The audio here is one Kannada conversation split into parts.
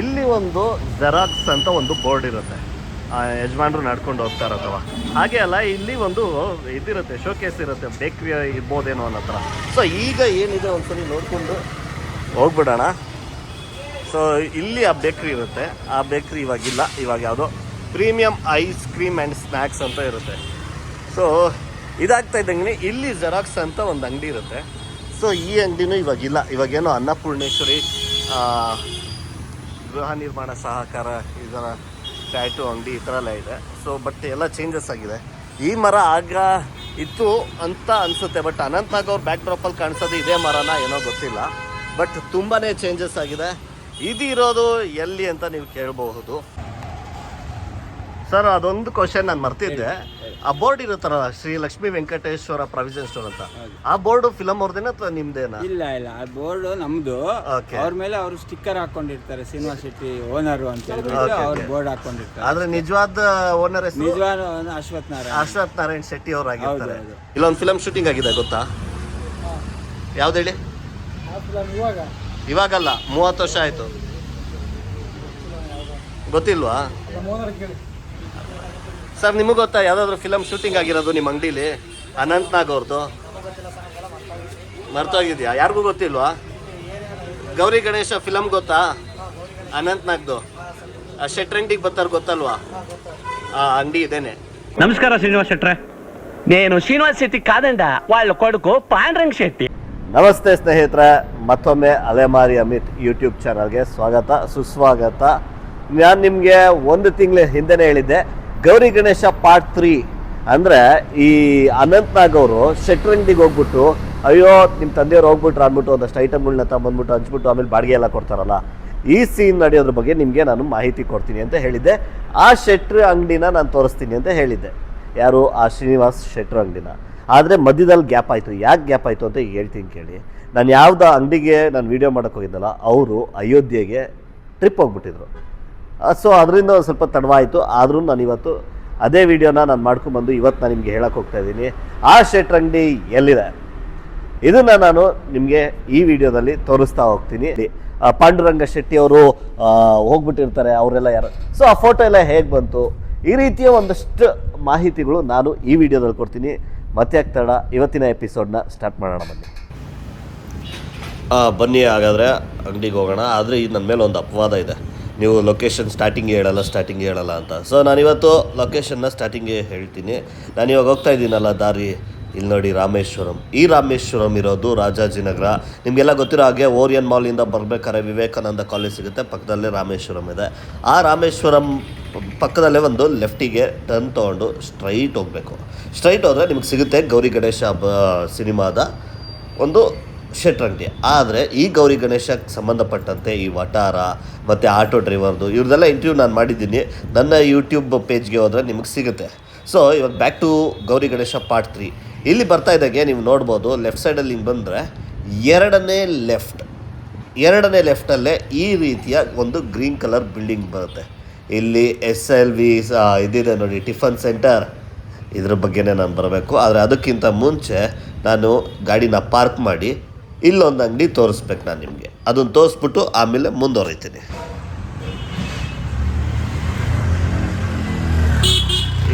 ಇಲ್ಲಿ ಒಂದು ಜೆರಾಕ್ಸ್ ಅಂತ ಒಂದು ಬೋರ್ಡ್ ಇರುತ್ತೆ. ಯಜಮಾನ್ರು ನಡ್ಕೊಂಡು ಹೋಗ್ತಾರೆ ಅಥವಾ ಹಾಗೆ ಅಲ್ಲ, ಇಲ್ಲಿ ಒಂದು ಇದಿರುತ್ತೆ ಶೋಕೇಸ್ ಇರುತ್ತೆ. ಬೇಕ್ರಿ ಇರ್ಬೋದೇನೋ ಅನ್ನೋ ಥರ. ಸೊ ಈಗ ಏನಿದೆ ಒಂದ್ಸರಿ ನೋಡಿಕೊಂಡು ಹೋಗ್ಬಿಡೋಣ. ಸೊ ಇಲ್ಲಿ ಆ ಬೇಕ್ರಿ ಇರುತ್ತೆ. ಆ ಬೇಕ್ರಿ ಇವಾಗಿಲ್ಲ. ಇವಾಗ ಯಾವುದೋ premium ice cream and snacks ಅಂತ ಇರುತ್ತೆ. ಸೊ ಇದಾಗ್ತಾ ಇದ್ದಂಗೆ ಇಲ್ಲಿ ಜೆರಾಕ್ಸ್ ಅಂತ ಒಂದು ಅಂಗಡಿ ಇರುತ್ತೆ. ಸೊ ಈ ಅಂಗಡಿನೂ ಇವಾಗಿಲ್ಲ. ಇವಾಗೇನೋ ಅನ್ನಪೂರ್ಣೇಶ್ವರಿ ಗೃಹ ನಿರ್ಮಾಣ ಸಹಕಾರ, ಇದರ ಟ್ಯಾಟು ಅಂಗಡಿ ಈ ಥರ ಎಲ್ಲ ಇದೆ. ಸೊ ಬಟ್ ಎಲ್ಲ ಚೇಂಜಸ್ ಆಗಿದೆ. ಈ ಮರ ಆಗ ಇತ್ತು ಅಂತ ಅನಿಸುತ್ತೆ. ಬಟ್ ಅನಂತ್ನಾಗ್ ಅವ್ರ ಬ್ಯಾಕ್ ಡ್ರಾಪಲ್ಲಿ ಕಾಣಿಸೋದು ಇದೇ ಮರನ ಏನೋ ಗೊತ್ತಿಲ್ಲ. ಬಟ್ ತುಂಬಾ ಚೇಂಜಸ್ ಆಗಿದೆ. ಇದಿರೋದು ಎಲ್ಲಿ ಅಂತ ನೀವು ಕೇಳಬಹುದು. ಸರ್ ಅದೊಂದು ಕ್ವಶನ್ ನಾನು ಮರ್ತಿದ್ದೆ. ಆ ಬೋರ್ಡ್ ಇರುತ್ತಲ್ಲ ಶ್ರೀ ಲಕ್ಷ್ಮೀ ವೆಂಕಟೇಶ್ವರ ಪ್ರಾವಿಷನ್ ಸ್ಟೋರ್ ಅಂತ? ಆ ಬೋರ್ಡ್ ಫಿಲಮ್ ಅವ್ರದ್ದೇನ ಅಥವಾ ನಿಮ್ದೇನಾ? ಇಲ್ಲ ಇಲ್ಲ ಆ ಬೋರ್ಡ್ ನಮ್ದು. Okay. ಅವ್ರ ಮೇಲೆ ಅವರು ಸ್ಟಿಕ್ಕರ್ ಹಾಕೊಂಡಿರ್ತಾರೆ ಸಿನಿಮಾ ಶೆಟ್ಟಿ ಓನರ್ ಅಂತ ಹೇಳಿ ಅವ್ರು ಬೋರ್ಡ್ ಹಾಕೊಂಡಿರ್ತಾರೆ. ಆದ್ರೆ ನಿಜವಾದ ಓನರ್ ಹೆಸರು? ನಿಜವಾದ ಅಶ್ವತ್ ಅಶ್ವಥ್ ನಾರಾಯಣ. ಅಶ್ವಥ್ ನಾರಾಯಣ್ ಶೆಟ್ಟಿ ಅವ್ರು ಆಗಿರ್ತಾರೆ. ಹೌದು, ಇಲ್ಲೊಂದು ಫಿಲಮ್ ಶೂಟಿಂಗ್ ಆಗಿದೆ ಗೊತ್ತಾ? ಯಾವ್ದು ಹೇಳಿ? ಇವಾಗಲ್ಲ ಮೂವತ್ತು ವರ್ಷ ಆಯ್ತು. ಗೊತ್ತಿಲ್ವಾ? ಸರ್ ನಿಮಗೆ ಗೊತ್ತಾ ಯಾವ್ದಾದ್ರು ಫಿಲಮ್ ಶೂಟಿಂಗ್ ಆಗಿರೋದು ನಿಮ್ಮ ಅಂಗಡಿಲಿ ಅನಂತ್ನಾಗ್ ಅವ್ರದ್ದು ಮರ್ತೋಗಿದ್ಯಾ ಯಾರಿಗೂ ಗೊತ್ತಿಲ್ವಾ ಗೌರಿ ಗಣೇಶ ಫಿಲಮ್ ಗೊತ್ತಾ ಅನಂತ್ನಾಗ್ದು ಆ ಶೆಟ್ರಂಗಡಿಗೆ ಬರ್ತಾರೆ ಗೊತ್ತಲ್ವಾ ಆ ಅಂಗಡಿ ಇದೇನೆ నమస్కారం శ్రీనివాస్ శెట్రే నేను శ్రీనివాస్ శెట్టి కాదండా వాళ్ళ కొడుకు పాండ్రంగ్ శెట్టి ನಮಸ್ತೆ ಸ್ನೇಹಿತರೆ ಮತ್ತೊಮ್ಮೆ ಅಲೆಮಾರಿ ಅಮಿತ್ ಯೂಟ್ಯೂಬ್ ಚಾನಲ್ಗೆ ಸ್ವಾಗತ ಸುಸ್ವಾಗತ ನಾನು ನಿಮಗೆ ಒಂದು ತಿಂಗಳ ಹಿಂದೆನೇ ಹೇಳಿದ್ದೆ ಗೌರಿ ಗಣೇಶ ಪಾರ್ಟ್ ತ್ರೀ ಅಂದರೆ ಈ ಅನಂತ್ನಾಗ್ ಅವರು ಶೆಟ್ರಂಗಡಿಗೆ ಹೋಗ್ಬಿಟ್ಟು, ಅಯ್ಯೋ ನಿಮ್ಮ ತಂದೆಯವ್ರು ಹೋಗ್ಬಿಟ್ರು ಅಂದ್ಬಿಟ್ಟು, ಒಂದಷ್ಟು ಐಟಮ್ಗಳನ್ನ ತಗೊಂಡ್ಬಿಟ್ಟು ಹಂಚ್ಬಿಟ್ಟು, ಆಮೇಲೆ ಬಾಡಿಗೆ ಎಲ್ಲ ಕೊಡ್ತಾರಲ್ಲ, ಈ ಸೀನ್ ನಡೆಯೋದ್ರ ಬಗ್ಗೆ ನಿಮಗೆ ನಾನು ಮಾಹಿತಿ ಕೊಡ್ತೀನಿ ಅಂತ ಹೇಳಿದ್ದೆ. ಆ ಶೆಟ್ರ್ ಅಂಗಡಿನ ನಾನು ತೋರಿಸ್ತೀನಿ ಅಂತ ಹೇಳಿದ್ದೆ. ಯಾರು? ಆ ಶ್ರೀನಿವಾಸ್ ಶೆಟ್ರ್ ಅಂಗಡಿನ. ಆದರೆ ಮಧ್ಯದಲ್ಲಿ ಗ್ಯಾಪ್ ಆಯಿತು. ಯಾಕೆ ಗ್ಯಾಪ್ ಆಯಿತು ಅಂತ ಹೇಳ್ತೀನಿ ಕೇಳಿ. ನಾನು ಯಾವ್ದು ಅಂಗಡಿಗೆ ನಾನು ವೀಡಿಯೋ ಮಾಡೋಕ್ಕೆ ಹೋಗಿದ್ದಲ್ಲ, ಅವರು ಅಯೋಧ್ಯೆಗೆ ಟ್ರಿಪ್ ಹೋಗ್ಬಿಟ್ಟಿದ್ರು. ಸೊ ಅದರಿಂದ ಒಂದು ಸ್ವಲ್ಪ ತಡವಾಯಿತು. ಆದರೂ ನಾನು ಇವತ್ತು ಅದೇ ವಿಡಿಯೋನ ನಾನು ಮಾಡ್ಕೊಂಡ್ಬಂದು ಇವತ್ತು ನಾನು ನಿಮಗೆ ಹೇಳಕ್ಕೆ ಹೋಗ್ತಾ ಇದ್ದೀನಿ. ಆ ಶೆಟ್ರ್ ಅಂಗಡಿ ಎಲ್ಲಿದೆ? ಇದನ್ನು ನಾನು ನಿಮಗೆ ಈ ವಿಡಿಯೋದಲ್ಲಿ ತೋರಿಸ್ತಾ ಹೋಗ್ತೀನಿ. ಪಾಂಡುರಂಗ ಶೆಟ್ಟಿ ಅವರು ಹೋಗ್ಬಿಟ್ಟಿರ್ತಾರೆ ಅವರೆಲ್ಲ ಯಾರು. ಸೊ ಆ ಫೋಟೋ ಎಲ್ಲ ಹೇಗೆ ಬಂತು? ಈ ರೀತಿಯ ಒಂದಷ್ಟು ಮಾಹಿತಿಗಳು ನಾನು ಈ ವಿಡಿಯೋದಲ್ಲಿ ಕೊಡ್ತೀನಿ. ಮತ್ತೆ ತಡ, ಇವತ್ತಿನ ಎಪಿಸೋಡ್ನ ಸ್ಟಾರ್ಟ್ ಮಾಡೋಣ ಬನ್ನಿ. ಬನ್ನಿ ಹಾಗಾದರೆ ಅಂಗಡಿಗೆ ಹೋಗೋಣ. ಆದರೆ ಇದು ನನ್ನ ಮೇಲೆ ಒಂದು ಅಪವಾದ ಇದೆ. ನೀವು ಲೊಕೇಶನ್ ಸ್ಟಾರ್ಟಿಂಗ್ ಹೇಳಲ್ಲ ಸ್ಟಾರ್ಟಿಂಗ್ ಹೇಳಲ್ಲ ಅಂತ. ಸೊ ನಾನಿವತ್ತು ಲೊಕೇಶನ್ನ ಸ್ಟಾರ್ಟಿಂಗ್ ಹೇಳ್ತೀನಿ. ನಾನು ಇವಾಗ ಹೋಗ್ತಾ ಇದ್ದೀನಲ್ಲ ದಾರಿ ಇಲ್ಲಿ ನೋಡಿ ರಾಮೇಶ್ವರಂ. ಈ ರಾಮೇಶ್ವರಂ ಇರೋದು ರಾಜಾಜಿನಗರ ನಿಮಗೆಲ್ಲ ಗೊತ್ತಿರೋ ಹಾಗೆ ಓರಿಯನ್ ಮಾಲಿಂದ ಬರಬೇಕಾದ್ರೆ ವಿವೇಕಾನಂದ ಕಾಲೇಜ್ ಸಿಗುತ್ತೆ, ಪಕ್ಕದಲ್ಲೇ ರಾಮೇಶ್ವರಂ ಇದೆ. ಆ ರಾಮೇಶ್ವರಂ ಪಕ್ಕದಲ್ಲೇ ಒಂದು ಲೆಫ್ಟಿಗೆ ಟರ್ನ್ ತೊಗೊಂಡು ಸ್ಟ್ರೈಟ್ ಹೋಗಬೇಕು. ಸ್ಟ್ರೈಟ್ ಹೋದರೆ ನಿಮಗೆ ಸಿಗುತ್ತೆ ಗೌರಿ ಗಣೇಶ ಸಿನಿಮಾದ ಒಂದು ಶೆಟ್ರಂಗಡಿ ಆದರೆ ಈ ಗೌರಿ ಗಣೇಶಕ್ಕೆ ಸಂಬಂಧಪಟ್ಟಂತೆ ಈ ವಟಾರ, ಮತ್ತು ಆಟೋ ಡ್ರೈವರ್ದು ಇವ್ರದ್ದೆಲ್ಲ ಇಂಟರ್ವ್ಯೂ ನಾನು ಮಾಡಿದ್ದೀನಿ. ನನ್ನ ಯೂಟ್ಯೂಬ್ ಪೇಜ್ಗೆ ಹೋದರೆ ನಿಮಗೆ ಸಿಗುತ್ತೆ. ಸೊ ಇವಾಗ back to Gauri Ganesha part three ಇಲ್ಲಿ ಬರ್ತಾ ಇದ್ದಾಗೆ ನೀವು ನೋಡ್ಬೋದು ಲೆಫ್ಟ್ ಸೈಡಲ್ಲಿ ಹಿಂಗೆ ಬಂದರೆ, ಎರಡನೇ ಲೆಫ್ಟ್ ಎರಡನೇ ಲೆಫ್ಟಲ್ಲೇ ಈ ರೀತಿಯ ಒಂದು ಗ್ರೀನ್ ಕಲರ್ ಬಿಲ್ಡಿಂಗ್ ಬರುತ್ತೆ. ಇಲ್ಲಿ ಎಸ್ ಎಲ್ ವಿ ಇದಿದೆ ನೋಡಿ, ಟಿಫನ್ ಸೆಂಟರ್ ಇದ್ರ ಬಗ್ಗೆನೇ ನಾನು ಬರಬೇಕು. ಆದರೆ ಅದಕ್ಕಿಂತ ಮುಂಚೆ ನಾನು ಗಾಡಿನ ಪಾರ್ಕ್ ಮಾಡಿ ಇಲ್ಲೊಂದು ಅಂಗಡಿ ತೋರಿಸ್ಬೇಕು ನಾನು ನಿಮಗೆ. ಅದನ್ನು ತೋರಿಸ್ಬಿಟ್ಟು ಆಮೇಲೆ ಮುಂದುವರಿತೀನಿ.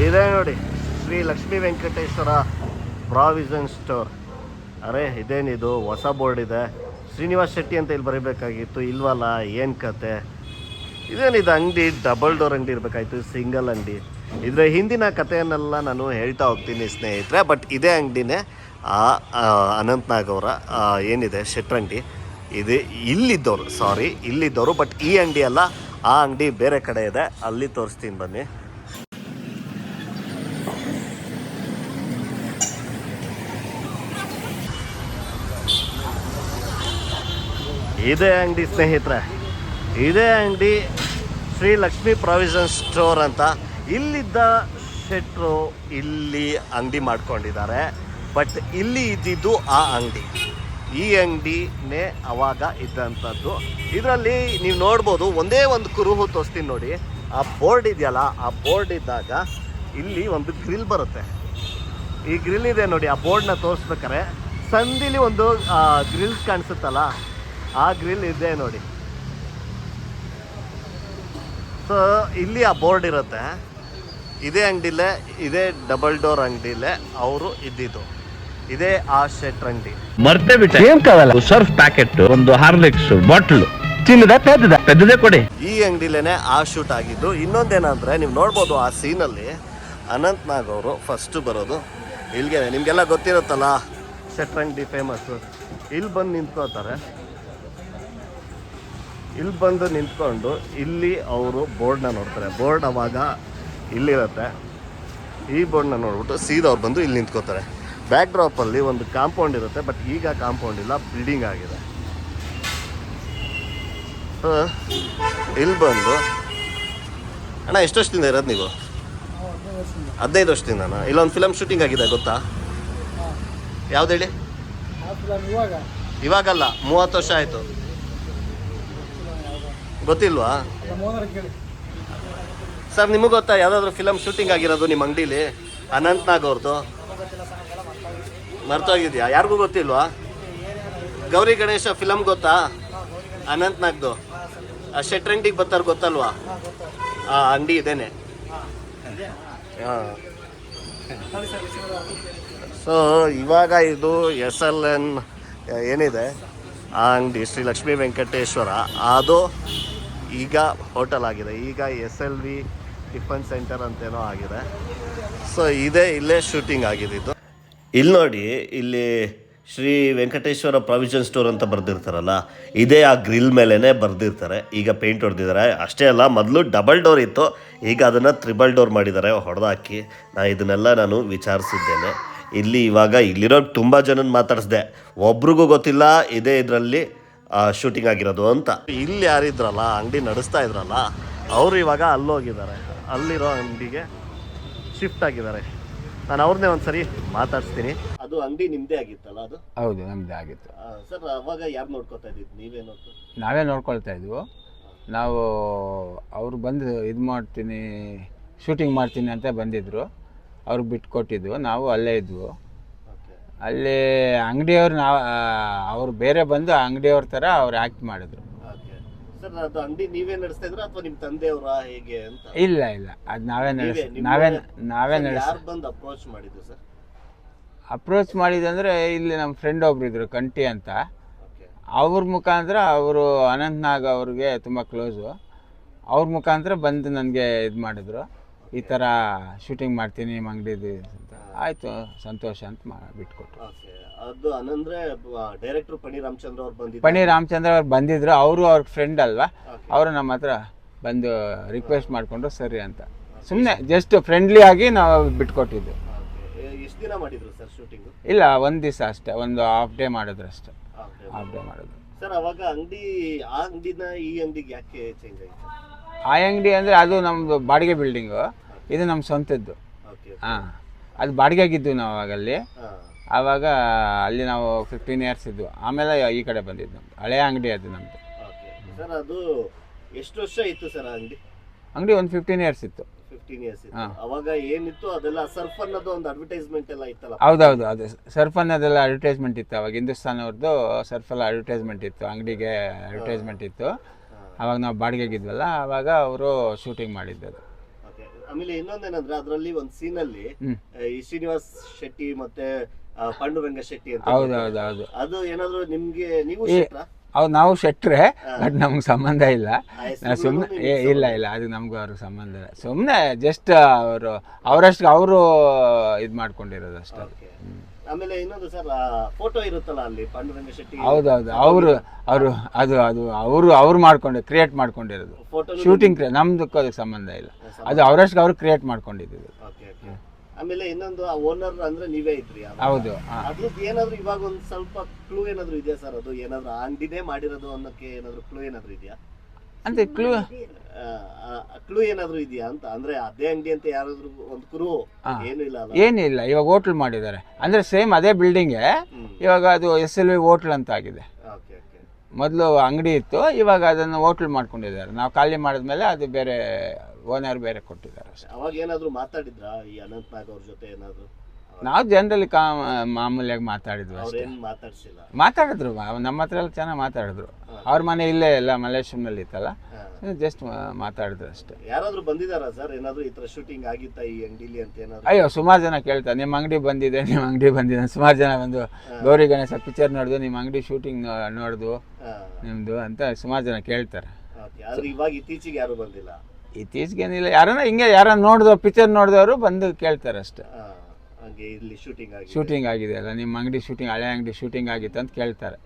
ಇದೇ ನೋಡಿ, ಶ್ರೀ ಲಕ್ಷ್ಮೀ ವೆಂಕಟೇಶ್ವರ ಪ್ರಾವಿಷನ್ ಸ್ಟೋರ್. ಅರೆ, ಇದೇನಿದು? ಹೊಸ ಬೋರ್ಡ್ ಇದೆ. ಶ್ರೀನಿವಾಸ್ ಶೆಟ್ಟಿ ಅಂತ ಇಲ್ಲಿ ಬರೀಬೇಕಾಗಿತ್ತು. ಇಲ್ವಲ್ಲ, ಏನು ಕತೆ? ಇದೇನಿದು? ಅಂಗಡಿ, ಡಬಲ್ ಡೋರ್ ಅಂಗಡಿ ಇರಬೇಕಾಯ್ತು, ಸಿಂಗಲ್ ಅಂಗಡಿ. ಇದರ ಹಿಂದಿನ ಕಥೆಯನ್ನೆಲ್ಲ ನಾನು ಹೇಳ್ತಾ ಹೋಗ್ತೀನಿ ಸ್ನೇಹಿತರೆ, ಬಟ್ ಇದೇ ಅಂಗಡಿನೇ ಆ ಅನಂತನಾಗ್ ಅವರ ಏನಿದೆ ಶೆಟ್ರಂಗಡಿ ಇದು ಇಲ್ಲಿದ್ದವರು ಸಾರಿ ಇಲ್ಲಿದ್ದವರು ಬಟ್ ಈ ಅಂಗಡಿ ಅಲ್ಲ, ಆ ಅಂಗಡಿ ಬೇರೆ ಕಡೆ ಇದೆ, ಅಲ್ಲಿ ತೋರಿಸ್ತೀನಿ ಬನ್ನಿ. ಇದೇ ಅಂಗಡಿ ಸ್ನೇಹಿತರೆ, ಇದೇ ಅಂಗಡಿ ಶ್ರೀ ಲಕ್ಷ್ಮೀ ಪ್ರಾವಿಷನ್ ಸ್ಟೋರ್ ಅಂತ ಇಲ್ಲಿದ್ದ ಶೆಟ್ರು ಇಲ್ಲಿ ಅಂಗಡಿ ಮಾಡ್ಕೊಂಡಿದ್ದಾರೆ. ಬಟ್ ಇಲ್ಲಿ ಇದ್ದಿದ್ದು ಆ ಅಂಗಡಿ. ಈ ಅಂಗಡಿನೇ ಅವಾಗ ಇದ್ದಂಥದ್ದು. ಇದರಲ್ಲಿ ನೀವು ನೋಡ್ಬೋದು, ಒಂದೇ ಒಂದು ಕುರುಹು ತೋರಿಸ್ತೀನಿ ನೋಡಿ. ಆ ಬೋರ್ಡ್ ಇದೆಯಲ್ಲ, ಆ ಬೋರ್ಡ್ ಇದ್ದಾಗ ಇಲ್ಲಿ ಒಂದು ಗ್ರಿಲ್ ಬರುತ್ತೆ. ಈ ಗ್ರಿಲ್ ಇದೆ ನೋಡಿ, ಆ ಬೋರ್ಡ್ನ ತೋರಿಸ್ಬೇಕಾರೆ ಸಂದಿಲಿ ಒಂದು ಗ್ರಿಲ್ಸ್ ಕಾಣಿಸುತ್ತಲ್ಲ, ಆ ಗ್ರಿಲ್ ಇದೆ ನೋಡಿ. ಸೊ ಇಲ್ಲಿ ಆ ಬೋರ್ಡ್ ಇರುತ್ತೆ. ಇದೇ ಅಂಗಡಿಲೇ, ಇದೇ ಡಬಲ್ ಡೋರ್ ಅಂಗಡಿಲೇ ಅವರು ಇದ್ದಿದ್ದು. ಇದೇ ಆ ಶೆಟ್ರಂಡಿ ಮರ್ತೆ ಬಿಟ್ಟೆ. ಏನ್ ಕಾವಲ್ಲ ಸರ್ಫ್ ಪ್ಯಾಕೆಟ್ ಒಂದು ಹಾರ್ಲಿಕ್ಸ್ ಬಾಟ್ಲು ಚಿನ್ನದ ಪೆದ್ದದ. ಪೆದ್ದದೇ ಕೊಡಿ. ಈ ಅಂಗಡಿಲೇನೆ ಆ ಶೂಟ್ ಆಗಿದ್ದು. ಇನ್ನೊಂದೇನಂದ್ರೆ ನೀವು ನೋಡ್ಬೋದು ಆ ಸೀನಲ್ಲಿ ಅನಂತ್ ನಾಗ್ ಅವರು ಫಸ್ಟ್ ಬರೋದು. ಇಲ್ಲಿಗೆ ನಿಮಗೆಲ್ಲ ಗೊತ್ತಿರುತ್ತಲ್ಲ? ಶೆಟ್ರ್ ಫೇಮಸ್ ಫೇಮಸ್ಸು ಇಲ್ಲಿ ಬಂದು ನಿಂತ್ಕೋತಾರೆ ಇಲ್ಲಿ ಬಂದು ನಿಂತ್ಕೊಂಡು ಇಲ್ಲಿ ಅವರು ಬೋರ್ಡ್ನ ನೋಡ್ತಾರೆ. ಬೋರ್ಡ್ ಅವಾಗ ಇಲ್ಲಿರುತ್ತೆ. ಈ ಬೋರ್ಡ್ನ ನೋಡ್ಬಿಟ್ಟು ಸೀದಾ ಅವ್ರು ಬಂದು ಇಲ್ಲಿ ನಿಂತ್ಕೋತಾರೆ ಬ್ಯಾಕ್ ಡ್ರಾಪಲ್ಲಿ ಒಂದು ಕಾಂಪೌಂಡ್ ಇರುತ್ತೆ ಬಟ್ ಈಗ ಕಾಂಪೌಂಡ್ ಇಲ್ಲ ಬಿಲ್ಡಿಂಗ್ ಆಗಿದೆ. ಇಲ್ಲಿ ಬಂದು. ಅಣ್ಣ, ಎಷ್ಟು ವರ್ಷದಿಂದ ಇರೋದು ನೀವು? ಹದಿನೈದು ವರ್ಷದಿಂದನಾ? ಇಲ್ಲೊಂದು ಫಿಲಮ್ ಶೂಟಿಂಗ್ ಆಗಿದೆ, ಗೊತ್ತಾ? ಯಾವ್ದು ಹೇಳಿ? ಇವಾಗಲ್ಲ, ಮೂವತ್ತು ವರ್ಷ ಆಯಿತು. ಗೊತ್ತಿಲ್ವಾ? ಸರ್, ನಿಮಗೆ ಗೊತ್ತಾ, ಯಾವುದಾದ್ರೂ ಫಿಲಮ್ ಶೂಟಿಂಗ್ ಆಗಿರೋದು ನಿಮ್ಮ ಅಂಗಡಿಲಿ? ಅನಂತ್ನಾಗ್ ಅವ್ರದ್ದು ಮರ್ತೋಗಿದ್ಯಾ? ಯಾರಿಗೂ ಗೊತ್ತಿಲ್ವಾ? ಗೌರಿ ಗಣೇಶ ಫಿಲಮ್ ಗೊತ್ತಾ? ಅನಂತ್ ನಾಗ್ದು. ಆ ಶೆಟ್ರಂಗಡಿಗೆ ಬರ್ತಾರೆ ಗೊತ್ತಲ್ವಾ? ಆ ಅಂಗಡಿ ಇದೇನೆ. ಸೊ ಇವಾಗ ಇದು ಎಸ್ ಎಲ್ ಎನ್ ಏನಿದೆ? ಆ ಅಂಗಡಿ ಶ್ರೀ ಲಕ್ಷ್ಮೀ ವೆಂಕಟೇಶ್ವರ. ಅದು ಈಗ ಹೋಟೆಲ್ ಆಗಿದೆ. ಈಗ S L V tiffin centre ಅಂತೇನೋ ಆಗಿದೆ. ಸೊ ಇದೇ ಇಲ್ಲೇ ಶೂಟಿಂಗ್ ಆಗಿದ್ದು ಇಲ್ಲಿ ನೋಡಿ, ಇಲ್ಲಿ ಶ್ರೀ ವೆಂಕಟೇಶ್ವರ ಪ್ರಾವಿಷನ್ ಸ್ಟೋರ್ ಅಂತ ಬರೆದಿರ್ತಾರಲ್ಲ, ಇದೇ ಆ ಗ್ರಿಲ್ ಮೇಲೇ ಬರೆದಿರ್ತಾರೆ. ಈಗ ಪೇಂಟ್ ಹೊಡೆದಿದ್ದಾರೆ. ಅಷ್ಟೇ ಅಲ್ಲ, ಮೊದಲು ಡಬಲ್ ಡೋರ್ ಇತ್ತು. ಈಗ ಅದನ್ನು ತ್ರಿಬಲ್ ಡೋರ್ ಮಾಡಿದ್ದಾರೆ. ಹೊಡೆದಾಕಿ, ನಾ ಇದನ್ನೆಲ್ಲ ನಾನು ವಿಚಾರಿಸಿದ್ದೇನೆ. ಇಲ್ಲಿ ಇವಾಗ ಇಲ್ಲಿರೋ ತುಂಬ ಜನನ ಮಾತಾಡಿಸ್ದೆ. ಒಬ್ರಿಗೂ ಗೊತ್ತಿಲ್ಲ, ಇದೇ ಇದರಲ್ಲಿ ಶೂಟಿಂಗ್ ಆಗಿರೋದು ಅಂತ. ಇಲ್ಲಿ ಯಾರಿದ್ರಲ್ಲ, ಅಂಗಡಿ ನಡೆಸ್ತಾ ಇದ್ರಲ್ಲ, ಅವರು ಇವಾಗ ಅಲ್ಲೋಗಿದ್ದಾರೆ. ಅಲ್ಲಿರೋ ಅಂಗಡಿಗೆ ಶಿಫ್ಟ್ ಆಗಿದ್ದಾರೆ. ನಾನು ಅವ್ರನ್ನೇ ಒಂದ್ಸರಿ ಮಾತಾಡಿಸ್ತೀನಿ. ಅದು ಅಂಗಡಿ ನಿಮ್ದೇ ಆಗಿತ್ತಲ್ಲ ಅದು? ಹೌದು ನಮ್ಮದೇ ಆಗಿತ್ತು. ಸರ್ ಅವಾಗ ಯಾರು ನೋಡ್ಕೊತಾ ಇದ್ದಿದ್ದು? ನೀವೇ ನೋಡ್ಕೊ ನಾವೇ ನೋಡ್ಕೊಳ್ತಾ ಇದ್ವು. ನಾವು ಅವ್ರು ಬಂದು ಇದು ಮಾಡ್ತೀನಿ ಶೂಟಿಂಗ್ ಮಾಡ್ತೀನಿ ಅಂತ ಬಂದಿದ್ದರು ಅವ್ರಿಗೆ ಬಿಟ್ಟು ಕೊಟ್ಟಿದ್ವು ನಾವು ಅಲ್ಲೇ ಇದ್ವು. ಓಕೆ. ಅಲ್ಲಿ ಅಂಗಡಿಯವ್ರು ನಾವು ಅವ್ರು ಬೇರೆ ಬಂದು ಅಂಗಡಿಯವ್ರ ಥರ ಅವ್ರು ಆ್ಯಕ್ಟ್ ಮಾಡಿದ್ರು. ಸರ್ ಅದು ಅಂಗಡಿ ನೀವೇ ನಡೆಸ್ತಾ ಇದ್ರ ಅಥವಾ ನಿಮ್ಮ ತಂದೆಯವರ ಹೇಗೆ ಅಂತ? ಇಲ್ಲ ಇಲ್ಲ. ಅದು ನಾವೇ ನಡೆಸ್ ನೀವೇ- ನಾವೇ ನಾವೇ ನಡೆಸ್ ಯಾರು ಬಂದು ಅಪ್ರೋಚ್ ಮಾಡಿದ್ದು ಸರ್? ಅಪ್ರೋಚ್ ಮಾಡಿದಂದ್ರೆ ಇಲ್ಲಿ ನಮ್ಮ ಫ್ರೆಂಡ್ ಒಬ್ರು ಇದ್ರು ಕಂಟಿ ಅಂತ. ಓಕೆ. ಅವ್ರ ಮುಖಾಂತರ ಅವರು ಅನಂತ್ ನಾಗ್ ಅವ್ರಿಗೆ ತುಂಬ ಕ್ಲೋಸು ಅವ್ರ ಮುಖಾಂತರ ಬಂದು ನನಗೆ ಇದು ಮಾಡಿದ್ರು. ಈ ಥರ ಶೂಟಿಂಗ್ ಮಾಡ್ತೀನಿ ನಿಮ್ಮ ಅಂಗಡಿದು ಆಯಿತು ಸಂತೋಷ ಅಂತ ಮಾ ಬಿಟ್ಕೊಟ್ರು. ಓಕೆ ಅದು ಅನಂದ್ರೆ ಡೈರೆಕ್ಟರ್ ಪಣಿ ರಾಮಚಂದ್ರ ಅವ್ರು ಬಂದಿದ್ದು ಪಣಿ ರಾಮಚಂದ್ರ ಅವ್ರು ಬಂದಿದ್ರು ಅವರು ಅವ್ರ ಫ್ರೆಂಡ್ ಅಲ್ವಾ? ಅವರು ನಮ್ಮ ಹತ್ರ ಬಂದು ರಿಕ್ವೆಸ್ಟ್ ಮಾಡಿಕೊಂಡ್ರು ಸರಿ ಅಂತ. ಸುಮ್ಮನೆ ಜಸ್ಟ್ ಫ್ರೆಂಡ್ಲಿ ಆಗಿ ನಾವು ಬಿಟ್ಕೊಟ್ಟಿದ್ದು. ಎಷ್ಟು ದಿನ ಮಾಡಿದ್ರು ಸರ್ ಶೂಟಿಂಗ್ ಇಲ್ಲ ಒಂದು ದಿವಸ ಅಷ್ಟೇ ಒಂದು ಹಾಫ್ ಡೇ ಮಾಡಿದ್ರು ಅಷ್ಟೇ. ಹಾಫ್ ಡೇ ಮಾಡಿದ್ರು. ಸರ್ ಅವಾಗ ಅಂಗಡಿ ಆ ಅಂಗಡಿನ ಈ ಅಂಗಡಿಗೆ ಯಾಕೆ ಚೇಂಜ್ ಆಯ್ತು? ಆ ಅಂಗಡಿ ಅಂದರೆ ಅದು ನಮ್ಮದು ಬಾಡಿಗೆ ಬಿಲ್ಡಿಂಗು ಇದು ನಮ್ಮ ಸ್ವಂತದ್ದು. ಓಕೆ ಹಾಂ. ಅದು ಬಾಡಿಗೆಗಿದ್ದು ನಾವು ಅವಾಗಲ್ಲಿ ಹಾಂ. ಆವಾಗ ಅಲ್ಲಿ ನಾವು ಫಿಫ್ಟೀನ್ ಇಯರ್ಸ್ ಇದ್ವು. ಆಮೇಲೆ ಈ ಕಡೆ ಬಂದಿದ್ದು ನಮ್ದು. ಹಳೆಯ ಅಂಗಡಿ ಅದು ನಮ್ಮದು ಸರ್ ಅದು ಎಷ್ಟು ವರ್ಷ ಇತ್ತು ಸರ್ ಅಂಗಡಿ? ಅಂಗಡಿ ಒಂದು ಫಿಫ್ಟೀನ್ ಇಯರ್ಸ್ ಇತ್ತು. ಫಿಫ್ಟೀನ್ ಇಯರ್ಸ್ ಇತ್ತು. ಅವಾಗ ಏನಿತ್ತು? ಅದೆಲ್ಲ ಸರ್ಫ್ ಅನ್ನೋದು ಒಂದು ಅಡ್ವರ್ಟೈಸ್ಮೆಂಟ್ ಎಲ್ಲ ಇತ್ತಲ್ಲ? ಹೌದೌದು ಅದು. ಸರ್ಫ್ ಅನ್ನೋದೆಲ್ಲ ಅಡ್ವರ್ಟೈಸ್ಮೆಂಟ್ ಇತ್ತು. ಅವಾಗ ಹಿಂದೂಸ್ತಾನ್ ಅವ್ರದ್ದು ಸರ್ಫ್ ಎಲ್ಲ ಅಡ್ವರ್ಟೈಸ್ಮೆಂಟ್ ಇತ್ತು. ಅಂಗಡಿಗೆ ಅಡ್ವರ್ಟೈಸ್ಮೆಂಟ್ ಇತ್ತು. ಅವಾಗ ನಾವು ಬಾಡಿಗೆಗಿದ್ವಲ್ಲ ಆವಾಗ ಅವರು ಶೂಟಿಂಗ್ ಮಾಡಿದ್ದು ಅದು ಓಕೆ ಆಮೇಲೆ ಇನ್ನೊಂದೇನಂದ್ರೆ ಅದರಲ್ಲಿ ಒಂದ್ ಸೀನ್ ಅಲ್ಲಿ ಈ ಶ್ರೀನಿವಾಸ್ ಶೆಟ್ಟಿ ಮತ್ತೆ ಪಾಂಡುರಂಗ ಶೆಟ್ಟಿ ಅಂತ ಹೌದು ಅದು ಏನಾದ್ರು ನಿಮ್ಗೆ ನೀವು ಅವ್? ನಾವು ಶೆಟ್ರೆ ಬಟ್ ನಮ್ಗೆ ಸಂಬಂಧ ಇಲ್ಲ. ಸುಮ್ಮನೆ ಇಲ್ಲ ಇಲ್ಲ ಅದು ನಮಗೂ ಅವ್ರಿಗೆ ಸಂಬಂಧ ಇಲ್ಲ. ಸುಮ್ಮನೆ ಜಸ್ಟ್ ಅವರು ಅವರಷ್ಟು ಅವರು ಇದು ಮಾಡ್ಕೊಂಡಿರೋದು ಅಷ್ಟೇ. ಆಮೇಲೆ ಇನ್ನೊಂದು ಸರ್ ಫೋಟೋ ಇರುತ್ತಲ್ಲ ಅಲ್ಲಿ ಪಾಂಡುರಂಗ ಶೆಟ್ಟಿ ಹೌದು ಹೌದು ಅವರು ಅವರು ಅದು ಅದು ಅವರು ಅವ್ರು ಮಾಡ್ಕೊಂಡು ಕ್ರಿಯೇಟ್ ಮಾಡ್ಕೊಂಡಿರೋದು. ಫೋಟೋ ಶೂಟಿಂಗ್ ನಮ್ದಕ್ಕೂ ಅದಕ್ಕೆ ಸಂಬಂಧ ಇಲ್ಲ. ಅದು ಅವರಷ್ಟು ಅವ್ರು ಕ್ರಿಯೇಟ್ ಮಾಡ್ಕೊಂಡಿದ್ದು ಓಕೆ ಓಕೆ ಆಮೇಲೆ ಇನ್ನೊಂದು ಆ ಓನರ್ ಅಂದ್ರೆ ನೀವೇ ಇದ್ರಿ ಹೌದು ಅದಕ್ಕೆ ಅದ್ರದ್ದು ಏನಾದ್ರು ಇವಾಗ ಒಂದು ಸ್ವಲ್ಪ ಕ್ಲೂ ಏನಾದ್ರು ಇದೆಯಾ ಸರ್? ಅದು ಏನಾದ್ರು ಅಂಗಡಿನೇ ಮಾಡಿರೋದು ಅನ್ನೋಕ್ಕೆ ಏನಾದ್ರು ಕ್ಲೂ ಏನಾದ್ರು ಇದೆಯಾ? ಅಂತ ಕ್ಲೂ ಕ್ಲೂ ಏನಾದರೂ ಇದೆಯಾ ಅಂತ? ಅಂದ್ರೆ ಅದೇ ಅಂಗಡಿ ಅಂತ ಯಾರಾದ್ರೂ ಒಂದು ಕುರು. ಏನು ಇಲ್ಲ ಅಲ್ಲ? ಏನಿಲ್ಲ ಇವಾಗ ಹೋಟ್ಲ್ ಮಾಡಿದ್ದಾರೆ. ಅಂದ್ರೆ ಸೇಮ್ ಅದೇ ಬಿಲ್ಡಿಂಗೇ ಇವಾಗ ಅದು ಎಸ್ ಎಲ್ ವಿ ಹೋಟ್ಲ್ ಅಂತ ಆಗಿದೆ. Okay okay. ಮೊದಲು ಅಂಗಡಿ ಇತ್ತು ಇವಾಗ ಅದನ್ನು ಹೋಟ್ಲ್ ಮಾಡ್ಕೊಂಡಿದ್ದಾರೆ. ನಾವು ಖಾಲಿ ಮಾಡಿದ್ಮೇಲೆ ಅದು ಬೇರೆ ಓನರ್ ಬೇರೆ ಕೊಟ್ಟಿದ್ದಾರೆ ಅವಾಗ ಏನಾದರೂ ಮಾತಾಡಿದ್ರಾ ಈ ಅನಂತ್ ನಾಗ್ ಅವ್ರ ಜೊತೆ ಏನಾದ್ರು? ನಾವು ಜನರಲ್ಲಿ ಕಾ ಮಾಮೂಲಿಯಾಗಿ ಮಾತಾಡಿದ್ವಿ ಅಷ್ಟೇ. ಅವ್ರೇನು ಮಾತಾಡ್ಸಿಲ್ಲ. ಮಾತಾಡಿದ್ರು ಬಾ ನಮ್ಮ ಹತ್ರ ಎಲ್ಲ ಚೆನ್ನಾಗಿ ಮಾತಾಡಿದ್ರು. ಅವ್ರ ಮನೆ ಇಲ್ಲೇ ಎಲ್ಲ ಮಲ್ಲೇಶ್ವರಂನಲ್ಲಿ ಇತ್ತಲ್ಲ? ಜಸ್ಟ್ ಮಾತಾಡಿದ್ರು ಅಷ್ಟೇ. ಯಾರಾದ್ರೂ ಬಂದಿದಾರಾ ಸರ್? ಏನಾದ್ರೂ ಈ ತರ ಶೂಟಿಂಗ್ ಆಗಿತ್ತಾ ಈ ಅಂಗಡಿಲಿ ಅಂತ ಏನಾದ್ರು? ಅಯ್ಯೋ ಸುಮಾರು ಜನ ಕೇಳ್ತಾರೆ. ನಿಮ್ಮ ಅಂಗಡಿ ಬಂದಿದೆ ನಿಮ್ಮ ಅಂಗಡಿ ಬಂದಿದೆ. ಸುಮಾರು ಜನ ಬಂದು ಗೌರಿ ಗಣೇಶ ಪಿಕ್ಚರ್ ನೋಡಿದ್ರು ನಿಮ್ಮ ಅಂಗಡಿ ಶೂಟಿಂಗ್ ನೋಡಿದ್ವು ನಿಮ್ಮದು ಅಂತ ಸುಮಾರು ಜನ ಕೇಳ್ತಾರೆ. ಓಕೆ ಆದ್ರೆ ಇವಾಗ ಇತ್ತೀಚೆಗೆ ಯಾರು ಬಂದಿಲ್ಲ? ಇತ್ತೀಚೆಗೇನಿಲ್ಲ. ಯಾರನ್ನ ಹಿಂಗೆ ಯಾರನ್ನ ನೋಡಿದೋ ಪಿಕ್ಚರ್ ನೋಡಿದವರು ಬಂದು ಕೇಳ್ತಾರೆ ಅಷ್ಟೇ. ಆ, ಇಲ್ಲಿ ಶೂಟಿಂಗ್ ಆಗಿ ಶೂಟಿಂಗ್ ಆಗಿದೆ ಅಲ್ಲ ನಿಮ್ಮ ಅಂಗಡಿ ಶೂಟಿಂಗ್ ಹಳೆ ಅಂಗಡಿ ಶೂಟಿಂಗ್ ಆಗಿತ್ತು ಅಂತ ಕೇಳ್ತಾರೆ.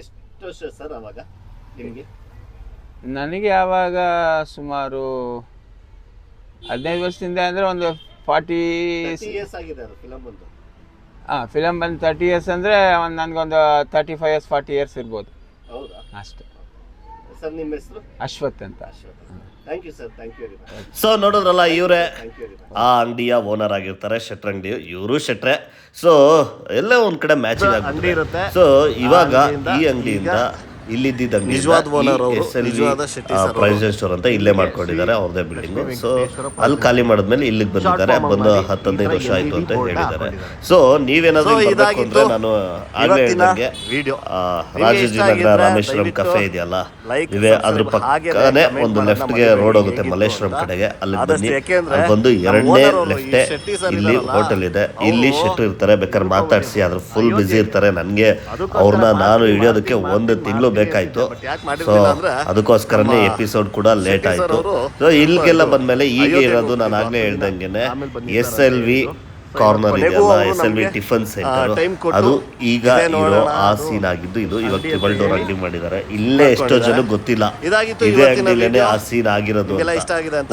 ಎಷ್ಟು ವರ್ಷ ಸರ್ ಅವಾಗ ನಿಮಗೆ? ನನಗೆ ಯಾವಾಗ ಸುಮಾರು ಹದಿನೈದು ವರ್ಷದಿಂದ ಅಂದರೆ ಒಂದು ಫಾರ್ಟಿ ಇಯರ್ಸ್ ಆಗಿದೆ ಅದು ಫಿಲಮ್ ಒಂದು. ಹಾಂ ಫಿಲಮ್ ಬಂದು ತರ್ಟಿ ಇಯರ್ಸ್ ಅಂದರೆ ಒಂದು ನನಗೊಂದು thirty five years forty years ಇರ್ಬೋದು. ಹೌದಾ? ಅಷ್ಟೇ. ಸರ್ ನಿಮ್ಮ ಹೆಸರು? ಅಶ್ವಥ್ ಅಂತ. Thank you sir thank you so ನೋಡಿದ್ರಲ್ಲ ಇವರೇ ಆ ಅಂಗಡಿಯ ಓನರ್ ಆಗಿರ್ತಾರೆ ಶೆಟ್ರ್ ಅಂಗಡಿ. ಇವರು ಶೆಟ್ರೆ. ಸೊ ಎಲ್ಲ ಒಂದ್ ಕಡೆ ಮ್ಯಾಚಿಂಗ್ ಇರುತ್ತೆ. ಸೊ ಇವಾಗ ಈ ಅಂಗಡಿಯಿಂದ ಇಲ್ಲಿದ್ದ ನಿಜವಾದ ಪ್ರೈಸ್ ಸ್ಟೋರ್ ಅಂತ ಇಲ್ಲೇ ಮಾಡ್ಕೊಂಡಿದ್ದಾರೆ ಅವ್ರದೇ ಬಿಲ್ಡಿಂಗ್ ಸೊ ಅಲ್ಲಿ ಖಾಲಿ ಮಾಡಿದ್ಮೇಲೆ ಇಲ್ಲಿಗೆ ಬಂದಿದ್ದಾರೆ. ಬಂದು ಹತ್ತು ಹದಿನೈದು ವರ್ಷ ಆಯ್ತು ಅಂತ ಹೇಳಿದ್ದಾರೆ. ಸೊ ನೀವೇನಾದ್ರೂ ಅಂದ್ರೆ ನಾನು ಆಗ್ಲೇ ಹೇಳ್ದಂಗೆ ರಾಮೇಶ್ವರಂ ಕಫೆ ಇದೆಯಲ್ಲ? ಇವೆ ಅದ್ರ ಪಕ್ಕನೆ ಒಂದು ಲೆಫ್ಟ್ಗೆ ರೋಡ್ ಹೋಗುತ್ತೆ ಮಲ್ಲೇಶ್ವರಂ ಕಡೆಗೆ. ಅಲ್ಲಿ ಬನ್ನಿ. ಬಂದು ಎರಡನೇ ಲೆಫ್ಟೇ ಇಲ್ಲಿ ಹೋಟೆಲ್ ಇದೆ. ಇಲ್ಲಿ ಶೆಟ್ರು ಇರ್ತಾರೆ. ಬೇಕಾದ್ರೆ ಮಾತಾಡಿಸಿ ಅದ್ರ ಫುಲ್ ಬಿಸಿ ಇರ್ತಾರೆ. ನನಗೆ ಅವ್ರನ್ನ ನಾನು ಹಿಡಿಯೋದಕ್ಕೆ ಒಂದು ತಿಂಗಳು ಬೇಕಾಯ್ತು. ಸೊ ಅದಕ್ಕೋಸ್ಕರನೇ ಎಪಿಸೋಡ್ ಕೂಡ ಲೇಟ್ ಆಯ್ತು. ಸೊ ಇಲ್ಲಿಗೆಲ್ಲ ಬಂದ್ಮೇಲೆ ಈಗ ಇರೋದು ನಾನು ಆಗ್ಲೇ ಹೇಳ್ದಂಗೆ ಎಸ್ ಎಲ್ ವಿ ಕಾರ್ನರ್ ಇದೆಯಲ್ಲ S L V tiffin centre ಅದು ಈಗ ಇರೋ ಆ ಸೀನ್ ಆಗಿದ್ದು ಇದು. ಇವಾಗ ಟ್ರಿಬಲ್ ಡೋರ್ ಅಂಗಡಿ ಮಾಡಿದ್ದಾರೆ. ಇಲ್ಲೇ ಎಷ್ಟೋ ಜನ ಗೊತ್ತಿಲ್ಲ. ಇದೇ ಅಂಗಡಿಲೇನೆ ಆ ಸೀನ್ ಆಗಿರೋದು.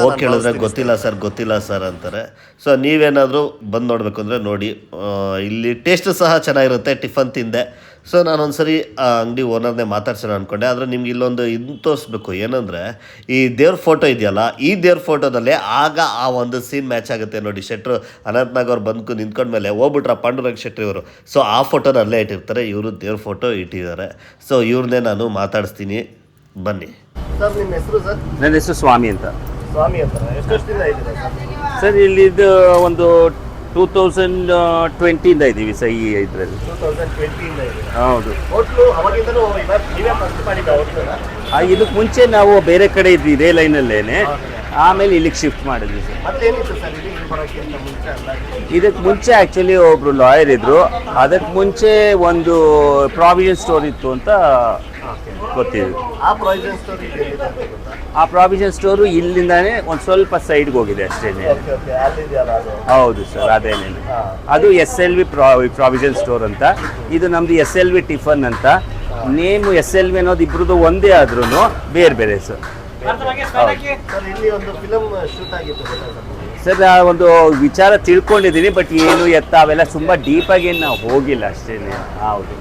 ಹೋಗ್ ಕೇಳಿದ್ರೆ ಗೊತ್ತಿಲ್ಲ ಸರ್. ಗೊತ್ತಿಲ್ಲ ಸರ್ ಅಂತಾರೆ. ಸೊ ನೀವೇನಾದರೂ ಬಂದು ನೋಡ್ಬೇಕು ಅಂದ್ರೆ ನೋಡಿ. ಇಲ್ಲಿ ಟೇಸ್ಟ್ ಸಹ ಚೆನ್ನಾಗಿರುತ್ತೆ ಟಿಫನ್ ತಿಂದೆ. ಸೊ ನಾನು ಒಂದ್ಸರಿ ಆ ಅಂಗಡಿ ಓನರ್ನೇ ಮಾತಾಡ್ಸೋಣ ಅಂದ್ಕೊಂಡೆ ಆದರೆ ನಿಮ್ಗೆ ಇಲ್ಲೊಂದು ಇದು ತೋರಿಸ್ಬೇಕು. ಏನಂದರೆ ಈ ದೇವ್ರ ಫೋಟೋ ಇದೆಯಲ್ಲ ಈ ದೇವ್ರ ಫೋಟೋದಲ್ಲಿ ಆಗ ಆ ಒಂದು ಸೀನ್ ಮ್ಯಾಚ್ ಆಗುತ್ತೆ ನೋಡಿ. ಶೆಟ್ರು ಅನಂತನಾಗ್ ಅವ್ರು ಬಂದ್ಕು ನಿಂತ್ಕೊಂಡ್ಮೇಲೆ ಹೋಗ್ಬಿಟ್ರ ಪಾಂಡುರಂಗ್ ಶೆಟ್ಟಿ ಅವರು ಸೊ ಆ ಫೋಟೋನ ಅಲ್ಲೇ ಇಟ್ಟಿರ್ತಾರೆ ಇವರು ದೇವ್ರ ಫೋಟೋ ಇಟ್ಟಿದ್ದಾರೆ. ಸೊ ಇವ್ರನ್ನೇ ನಾನು ಮಾತಾಡಿಸ್ತೀನಿ. ಬನ್ನಿ. ಸರ್ ನಿಮ್ಮ ಹೆಸರು ಸರ್? ನನ್ನ ಹೆಸರು ಸ್ವಾಮಿ ಅಂತ. ಸ್ವಾಮಿ ಅಂತ ಎಷ್ಟು ವರ್ಷದಿಂದ ಇದ್ದೀರಾ ಸರ್? ಸರ್ ಇಲ್ಲಿದ್ದು ಒಂದು ಟೂ ತೌಸಂಡ್ ಟ್ವೆಂಟಿಯಿಂದ ಇದ್ದೀವಿ ಸರ್ ಈ ಇದರಲ್ಲಿ. ಹೌದು. ಆ, ಇದಕ್ಕೆ ಮುಂಚೆ ನಾವು ಬೇರೆ ಕಡೆ ಇದ್ವಿ ಇದೇ ಲೈನಲ್ಲೇನೆ ಆಮೇಲೆ ಇಲ್ಲಿಗೆ ಶಿಫ್ಟ್ ಮಾಡಿದ್ವಿ ಸರ್. ಇದಕ್ಕೆ ಮುಂಚೆ ಆ್ಯಕ್ಚುಲಿ ಒಬ್ರು ಲಾಯರ್ ಇದ್ರು. ಅದಕ್ಕೆ ಮುಂಚೆ ಒಂದು ಪ್ರಾವಿಷನ್ ಸ್ಟೋರ್ ಇತ್ತು ಅಂತ ಗೊತ್ತಿದೆ. ಆ ಪ್ರಾವಿಷನ್ ಸ್ಟೋರ್ ಇದೆ ಎಲ್ಲಿದೆ ಅಂತ ಗೊತ್ತಾ? ಆ ಪ್ರಾವಿಷನ್ ಸ್ಟೋರು ಇಲ್ಲಿಂದಾನೇ ಒಂದು ಸ್ವಲ್ಪ ಸೈಡ್ಗೆ ಹೋಗಿದೆ ಅಷ್ಟೇ ಹೌದು ಸರ್ ಅದೇನೇನು ಅದು S L V provision store ಅಂತ. ಇದು ನಮ್ದು ಎಸ್ ಎಲ್ ವಿ ಟಿಫನ್ ಅಂತ. ನೇಮು ಎಸ್ ಎಲ್ ವಿ ಅನ್ನೋದು ಇಬ್ರದ್ದು ಒಂದೇ ಆದ್ರೂ ಬೇರೆ ಬೇರೆ ಸರ್ ಸರ್ ಇಲ್ಲಿ ಒಂದು ಫಿಲಮ್ ಶೂಟ್ ಆಗಿತ್ತು ಸರ್? ಸರ್ ಆ ಒಂದು ವಿಚಾರ ತಿಳ್ಕೊಂಡಿದ್ದೀನಿ ಬಟ್ ಏನು ಎತ್ತ ಅವೆಲ್ಲ ತುಂಬ ಡೀಪಾಗಿ ನಾವು ಹೋಗಿಲ್ಲ ಅಷ್ಟೇ ಹೌದು.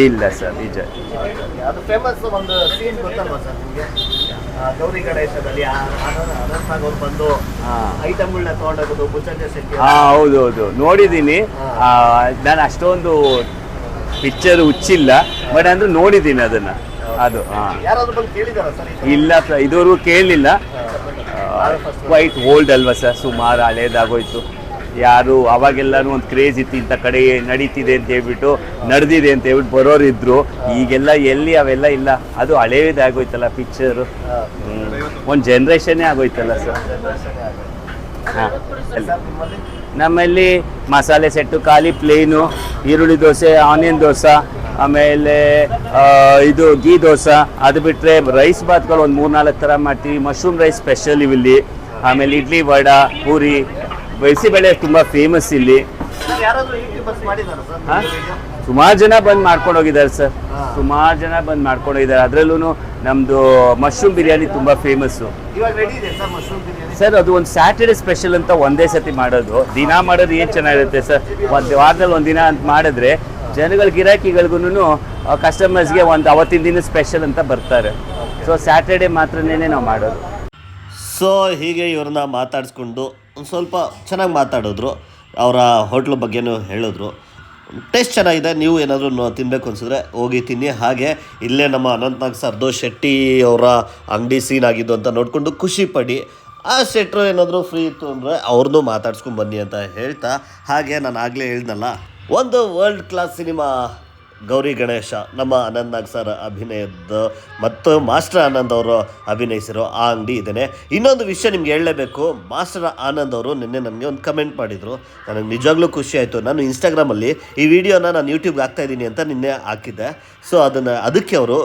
ಇಲ್ಲ ಸರ್ ನಿಜ. ಅದು ಫೇಮಸ್ ಒಂದು ಸೀನ್ ಗೊತ್ತಲ್ವಾ ಸರ್ ನಿಮಗೆ? ಗೌರಿ ಗಣೇಶದಲ್ಲಿ ಆ- ಅನಂತ್ ಅನಂತ್ನಾಗ್ ಅವ್ರು ಬಂದು ಹಾಂ. ಐಟಮ್ಗಳನ್ನ ತಗೊಂಡೋಗೋದು ಬುಚ್ಚಂಜ ಶೆಟ್ಟಿ ಹಾ ಹೌದು ಹೌದು ನೋಡಿದ್ದೀನಿ ನಾನು ಅಷ್ಟೊಂದು ಪಿಕ್ಚರ್ ಹುಚ್ಚಿಲ್ಲ ಬಟ್ ಅಂದ್ರೆ ನೋಡಿದ್ದೀನಿ ಅದನ್ನ. ಅದು ಹಾ. ಯಾರಾದ್ರೂ ಬಂದು ಕೇಳಿದಾರ ಸರ್ ಇಲ್ಲ ಸರ್ ಇದುವರೆಗೂ ಕೇಳಲಿಲ್ಲ. ಕ್ವೈಟ್ ಓಲ್ಡ್ ಅಲ್ವಾ ಸರ್ ಸುಮಾರು ಹಳೇದಾಗೋಯ್ತು. ಯಾರು ಅವಾಗೆಲ್ಲನೂ ಒಂದು ಕ್ರೇಜ್ ಇತ್ತು, ಇಂಥ ಕಡೆ ನಡೀತಿದೆ ಅಂತ ಹೇಳ್ಬಿಟ್ಟು ನಡೆದಿದೆ ಅಂತ ಹೇಳ್ಬಿಟ್ಟು ಬರೋರು ಇದ್ರು ಈಗೆಲ್ಲ ಎಲ್ಲಿ ಅವೆಲ್ಲ ಇಲ್ಲ. ಅದು ಹಳೇದಾಗೋಯ್ತಲ್ಲ ಪಿಕ್ಚರು ಒಂದು ಜನ್ರೇಷನ್ನೇ ಆಗೋಯ್ತಲ್ಲ ಸರ್ ಹಾಂ. ನಮ್ಮಲ್ಲಿ ಮಸಾಲೆ ಸೆಟ್ಟು ಖಾಲಿ ಪ್ಲೇನು ಈರುಳ್ಳಿ ದೋಸೆ ಆನಿಯನ್ ದೋಸೆ, ಆಮೇಲೆ ಇದು ಗೀ ದೋಸೆ. ಅದು ಬಿಟ್ಟರೆ ರೈಸ್ ಬಾತ್ಗಳು ಒಂದು ಮೂರು ನಾಲ್ಕು ಥರ ಮಾಡ್ತೀವಿ. ಮಶ್ರೂಮ್ ರೈಸ್ ಸ್ಪೆಷಲ್ ಇವಿಲ್ಲಿ. ಆಮೇಲೆ ಇಡ್ಲಿ ವಡ, ಪೂರಿ. ಬಿಸಿಬೇಳೆ ತುಂಬ ಫೇಮಸ್ ಇಲ್ಲಿ. ಯಾರಾದ್ರೂ ಯೂಟ್ಯೂಬರ್ಸ್ ಮಾಡಿದಾರ ಸರ್? ಹಾ? ಸುಮಾರು ಜನ ಬಂದು ಮಾಡ್ಕೊಂಡು ಹೋಗಿದ್ದಾರೆ ಸರ್ ಸುಮಾರು ಜನ ಬಂದು ಮಾಡ್ಕೊಂಡು ಹೋಗಿದ್ದಾರೆ ಅದರಲ್ಲೂ ನಮ್ಮದು ಮಶ್ರೂಮ್ ಬಿರಿಯಾನಿ ತುಂಬ ಫೇಮಸ್ಸು ಇವಾಗ ರೆಡಿ ಇದೆ ಸರ್ ಮಶ್ರೂಮ್ ಬಿರಿಯಾನಿ ಸರ್ ಅದು ಒಂದು ಸ್ಯಾಟರ್ಡೆ ಸ್ಪೆಷಲ್ ಅಂತ ಒಂದೇ ಸತಿ ಮಾಡೋದು. ದಿನ ಮಾಡೋದು ಏನು ಚೆನ್ನಾಗಿರುತ್ತೆ ಸರ್? ಒಂದು ವಾರದಲ್ಲಿ ಒಂದು ದಿನ ಅಂತ ಮಾಡಿದ್ರೆ ಜನಗಳ ಗಿರಾಕಿಗಳಿಗೂ ಕಸ್ಟಮರ್ಸ್ಗೆ ಒಂದು ಅವತ್ತಿನ ದಿನ ಸ್ಪೆಷಲ್ ಅಂತ ಬರ್ತಾರೆ. ಸೊ ಸ್ಯಾಟರ್ಡೆ ಮಾತ್ರನೇ ನಾವು ಮಾಡೋದು. ಸೊ ಹೀಗೆ ಇವ್ರನ್ನ ಮಾತಾಡಿಸ್ಕೊಂಡು ಒಂದು ಸ್ವಲ್ಪ ಚೆನ್ನಾಗಿ ಮಾತಾಡಿದ್ರು, ಅವರ ಹೋಟ್ಲ್ ಬಗ್ಗೆನೂ ಹೇಳಿದ್ರು. ಟೇಸ್ಟ್ ಚೆನ್ನಾಗಿದೆ, ನೀವು ಏನಾದರೂ ತಿನ್ನಬೇಕು ಅನಿಸಿದ್ರೆ ಹೋಗಿ ತಿನ್ನಿ. ಹಾಗೆ ಇಲ್ಲೇ ನಮ್ಮ ಅನಂತನಾಗ್ ಸರ್ದೋ ಶೆಟ್ಟಿ ಅವರ ಅಂಗಡಿ ಸೀನ್ ಆಗಿದ್ದು ಅಂತ ನೋಡಿಕೊಂಡು ಖುಷಿ ಪಡಿ. ಆ ಶೆಟ್ರು ಏನಾದರೂ ಫ್ರೀ ಇತ್ತು ಅಂದರೆ ಅವ್ರನ್ನೂ ಮಾತಾಡ್ಸ್ಕೊಂಡು ಬನ್ನಿ ಅಂತ ಹೇಳ್ತಾ. ಹಾಗೆ ನಾನು ಆಗಲೇ ಹೇಳ್ದಲ್ಲ, ಒಂದು world class cinema Gauri Ganesha ನಮ್ಮ ಆನಂದ್ ನಾಗ್ ಸರ್ ಅಭಿನಯದ ಮತ್ತು ಮಾಸ್ಟರ್ ಆನಂದ್ ಅವರು ಅಭಿನಯಿಸಿರೋ ಆ ಅಂಗಡಿ ಇದ್ದೇನೆ ಇನ್ನೊಂದು ವಿಷಯ ನಿಮ್ಗೆ ಹೇಳಲೇಬೇಕು. ಮಾಸ್ಟರ್ ಆನಂದ್ ಅವರು ನಿನ್ನೆ ನಮಗೆ ಒಂದು ಕಮೆಂಟ್ ಮಾಡಿದರು. ನನಗೆ ನಿಜವಾಗ್ಲೂ ಖುಷಿ ಆಯಿತು. ನಾನು ಇನ್ಸ್ಟಾಗ್ರಾಮಲ್ಲಿ ಈ ವಿಡಿಯೋನ ನಾನು ಯೂಟ್ಯೂಬ್ಗೆ ಹಾಕ್ತಾ ಇದ್ದೀನಿ ಅಂತ ನಿನ್ನೆ ಹಾಕಿದ್ದೆ. ಸೊ ಅದನ್ನು ಅದಕ್ಕೆ ಅವರು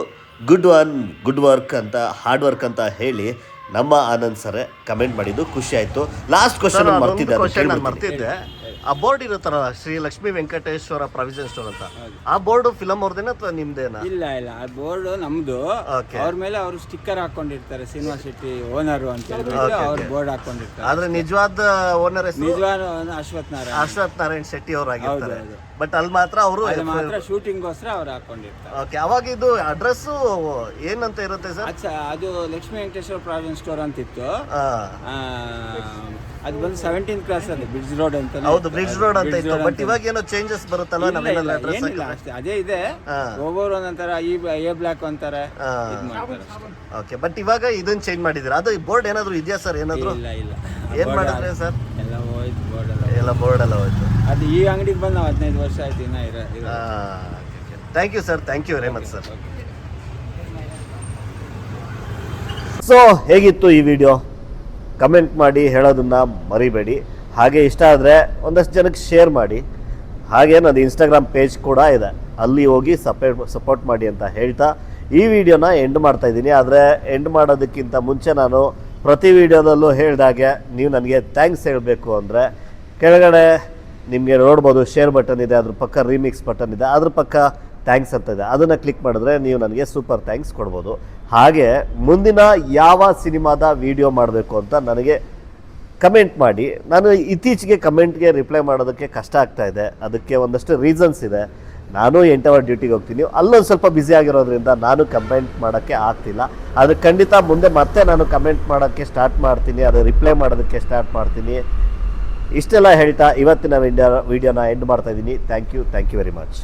ಗುಡ್ ಒನ್ ಗುಡ್ ವರ್ಕ್ ಅಂತ ಹಾರ್ಡ್ ವರ್ಕ್ ಅಂತ ಹೇಳಿ ನಮ್ಮ ಆನಂದ್ ಸರ್ ಕಮೆಂಟ್ ಮಾಡಿದ್ದು ಖುಷಿ ಆಯಿತು. ಲಾಸ್ಟ್ ಕ್ವಶನ್ ಮರ್ತಿದ್ದೆ. ಆ ಬೋರ್ಡ್ ಇರುತ್ತಲ್ಲ ಶ್ರೀ ಲಕ್ಷ್ಮಿ ವೆಂಕಟೇಶ್ವರ ಪ್ರಾವಿಷನ್ ಸ್ಟೋರ್ ಅಂತ. ಆ ಬೋರ್ಡ್ ಫಿಲಮ್ ಅವ್ರದೇನ ಅಥವಾ ನಿಮ್ದೇನಾ? ಇಲ್ಲ ಇಲ್ಲ. ಆ ಬೋರ್ಡ್ ನಮ್ದು. Okay. ಅವ್ರ ಮೇಲೆ ಅವರು ಸ್ಟಿಕ್ಕರ್ ಹಾಕೊಂಡಿರ್ತಾರೆ ಸಿನಿಮಾ ಶೆಟ್ಟಿ ಓನರ್ ಅಂತ ಹೇಳಿ ಅವ್ರು ಬೋರ್ಡ್ ಹಾಕೊಂಡಿರ್ತಾರೆ. ಆದ್ರೆ ನಿಜವಾದ ಓನರ್ ಹೆಸರು? ನಿಜವಾದ ಅಶ್ವಥ್ ನಾರಾಯಣ. ಅಶ್ವಥ್ ನಾರಾಯಣ್ ಶೆಟ್ಟಿ ಅವ್ರು ಆಗಿರ್ತಾರೆ. ಹೌದು, ಬಟ್ ಅಲ್ಲಿ ಮಾತ್ರ ಅವರು ಅದು ಮಾತ್ರ ಶೂಟಿಂಗ್ಗೋಸ್ಕರ ಅವ್ರು ಹಾಕೊಂಡಿರ್ತಾರೆ. ಓಕೆ ಅವಾಗ ಇದು ಅಡ್ರೆಸ್ ಏನಂತ ಇರುತ್ತೆ ಸರ್? ಅಚ್ಚ ಅದು ಲಕ್ಷ್ಮೀ ವೆಂಕಟೇಶ್ವರ ಪ್ರಾವಿಷನ್ ಸ್ಟೋರ್ ಅಂತಿತ್ತು. ಆ, ಅದು ಬಂದು ಸೆವೆಂಟೀನ್ ಕ್ಲಾಸ್ ಅಲ್ಲಿ ಬ್ರಿಡ್ಜ್ ರೋಡ್ ಅಂತ. ಹೌದು ಬ್ರಿಡ್ಜ್ ರೋಡ್ ಅಂತ ಇತ್ತು. ಬಟ್ ಇವಾಗ ಏನೋ ಚೇಂಜಸ್ ಬರುತ್ತಲ್ಲ ನಮ್ಮೆಲ್ಲ ಅಡ್ರೆಸ್ ಏನಿಲ್ಲ ಅಷ್ಟೇ. ಅದೇ ಇದೆ. ಒಬ್ಬರು ಒಂದೊಂಥರ ಈ ಎ ಬ್ಲಾಕ್ ಅಂತಾರೆ. ಓಕೆ ಬಟ್ ಇವಾಗ ಇದನ್ನ ಚೇಂಜ್ ಮಾಡಿದ್ದೀರಾ? ಅದು ಬೋರ್ಡ್ ಏನಾದರೂ ಇದೆಯಾ ಸರ್ ಏನಾದರೂ? ಇಲ್ಲ ಇಲ್ಲ. ಏನ್ ಮಾಡಿದ್ರೆ ಸರ್ ಎಲ್ಲ ಹೋಯ್ತು ಬೋರ್ಡ್ ಎಲ್ಲ ಎಲ್ಲ ಬೋರ್ಡ್ ಎಲ್ಲ ಹೋಯ್ತು. ಅದು ಈ ಅಂಗಡಿಗೆ ಬಂದು ನಾವು ಹದಿನೈದು ವರ್ಷ ಆಯ್ತು ಇನ್ನ ಇರೋ thank you sir thank you very much sir so ಹೇಗಿತ್ತು ಈ ವಿಡಿಯೋ ಕಮೆಂಟ್ ಮಾಡಿ ಹೇಳೋದನ್ನು ಮರಿಬೇಡಿ. ಹಾಗೆ ಇಷ್ಟ ಆದರೆ ಒಂದಷ್ಟು ಜನಕ್ಕೆ ಶೇರ್ ಮಾಡಿ. ಹಾಗೆ ನನ್ನ ಇನ್ಸ್ಟಾಗ್ರಾಮ್ ಪೇಜ್ ಕೂಡ ಇದೆ. ಅಲ್ಲಿ ಹೋಗಿ ಸಪೋರ್ಟ್ ಸಪೋರ್ಟ್ ಮಾಡಿ ಅಂತ ಹೇಳ್ತಾ ಈ ವಿಡಿಯೋನ ಎಂಡ್ ಮಾಡ್ತಾ ಇದ್ದೀನಿ. ಆದರೆ ಎಂಡ್ ಮಾಡೋದಕ್ಕಿಂತ ಮುಂಚೆ ನಾನು ಪ್ರತಿ ವಿಡಿಯೋದಲ್ಲೂ ಹೇಳಿದಾಗೆ ನೀವು ನನಗೆ ಥ್ಯಾಂಕ್ಸ್ ಹೇಳಬೇಕು ಅಂದರೆ ಕೆಳಗಡೆ ನಿಮಗೆ ನೋಡ್ಬೋದು ಶೇರ್ ಬಟನ್ ಇದೆ, ಅದ್ರ ಪಕ್ಕ ರೀಮಿಕ್ಸ್ ಬಟನ್ ಇದೆ, ಅದ್ರ ಪಕ್ಕ ಥ್ಯಾಂಕ್ಸ್ ಅಂತ ಇದೆ. ಅದನ್ನು ಕ್ಲಿಕ್ ಮಾಡಿದ್ರೆ ನೀವು ನನಗೆ ಸೂಪರ್ ಥ್ಯಾಂಕ್ಸ್ ಕೊಡ್ಬೋದು. ಹಾಗೆ ಮುಂದಿನ ಯಾವ ಸಿನಿಮಾದ ವಿಡಿಯೋ ಮಾಡಬೇಕು ಅಂತ ನನಗೆ ಕಮೆಂಟ್ ಮಾಡಿ. ನಾನು ಇತ್ತೀಚೆಗೆ ಕಮೆಂಟ್ಗೆ ರಿಪ್ಲೈ ಮಾಡೋದಕ್ಕೆ ಕಷ್ಟ ಆಗ್ತಾ ಇದೆ. ಅದಕ್ಕೆ ಒಂದಷ್ಟು ರೀಸನ್ಸ್ ಇದೆ. ನಾನು ಎಂಟು ಅವರ್ ಡ್ಯೂಟಿಗೆ ಹೋಗ್ತೀನಿ. ಅಲ್ಲೊಂದು ಸ್ವಲ್ಪ ಬ್ಯುಸಿ ಆಗಿರೋದ್ರಿಂದ ನಾನು ಕಮೆಂಟ್ ಮಾಡೋಕ್ಕೆ ಆಗ್ತಿಲ್ಲ. ಆದರೆ ಖಂಡಿತ ಮುಂದೆ ಮತ್ತೆ ನಾನು ಕಮೆಂಟ್ ಮಾಡೋಕ್ಕೆ ಸ್ಟಾರ್ಟ್ ಮಾಡ್ತೀನಿ. ಅದು ರಿಪ್ಲೈ ಮಾಡೋದಕ್ಕೆ ಸ್ಟಾರ್ಟ್ ಮಾಡ್ತೀನಿ. ಇಷ್ಟೆಲ್ಲ ಹೇಳ್ತಾ ಇವತ್ತಿನ ವಿಡಿಯೋ ವಿಡಿಯೋನ ಎಂಡ್ ಮಾಡ್ತಾ ಇದ್ದೀನಿ. Thank you thank you very much